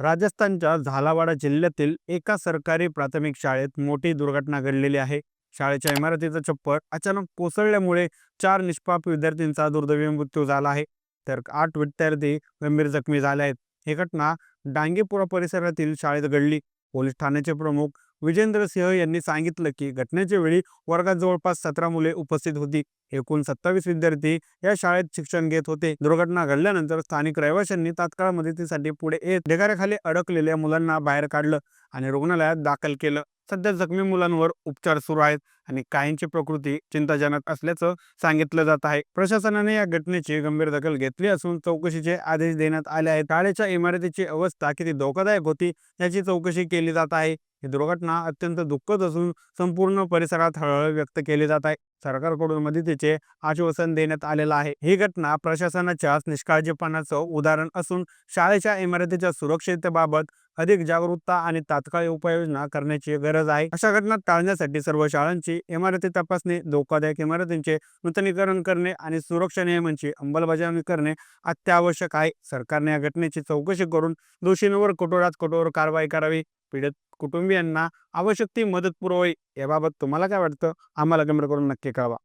राजस्थानच्या झालावाडा जिल्ह्यातील एका सरकारी प्राथमिक शाळेत मोठी दुर्घटना घडलेली आहे. शाळेच्या इमारतीचं छप्पर अचानक कोसळल्यामुळे चार निष्पाप विद्यार्थ्यांचा दुर्दैवी मृत्यू झाला आहे. तर आठ विद्यार्थी गंभीर जखमी झाले आहेत. ही घटना डांगेपुरा परिसरातील शाळेत घडली. पोलीस ठाण्याचे प्रमुख विजेंद्र सिंह यांनी सांगितलं की घटनेच्या वेळी वर्गात जवळपास सतरा मुले उपस्थित होती. एकूण सत्तावीस विद्यार्थी या शाळेत शिक्षण घेत होते. दुर्घटना घडल्यानंतर स्थानिक रहिवाशांनी तात्काळ मदतीसाठी पुढे येत ढिगाऱ्याखाली अडकलेल्या मुलांना बाहेर काढलं आणि रुग्णालयात दाखल केलं. सध्या जखमी मुलांवर उपचार सुरू आहेत आणि काहींची प्रकृती चिंताजनक असल्याचं सांगितलं जात आहे. प्रशासनाने या घटनेची गंभीर दखल घेतली असून चौकशीचे आदेश देण्यात आले आहेत. शाळेच्या इमारतीची अवस्था किती धोकादायक होती याची चौकशी केली जात आहे. ही दुर्घटना अत्यंत दुःखद असून संपूर्ण परिसरात हळहळ व्यक्त केली जात आहे. सरकारकडून मदतीचे आश्वासन देण्यात आलेलं आहे. ही घटना प्रशासनाच्या निष्काळजीपणाचं उदाहरण असून शाळेच्या इमारतीच्या सुरक्षिततेबाबत अधिक जागरूकता आणि तात्काळ उपाययोजना करण्याची गरज आहे. अशा घटना टाळण्यासाठी सर्व शाळांची इमारती तपासणी धोकादायक इमारतींचे नूतनीकरण करणे आणि सुरक्षा नियमांची अंमलबजावणी करणे अत्यावश्यक आहे. सरकारने या घटनेची चौकशी करून दोषींवर कठोरात कठोर कारवाई करावी. पीडित कुटुंबियांना आवश्यक ती मदत पुरवावी. याबाबत तुम्हाला काय वाटतं? आम्हाला कमेंट करून नक्की que.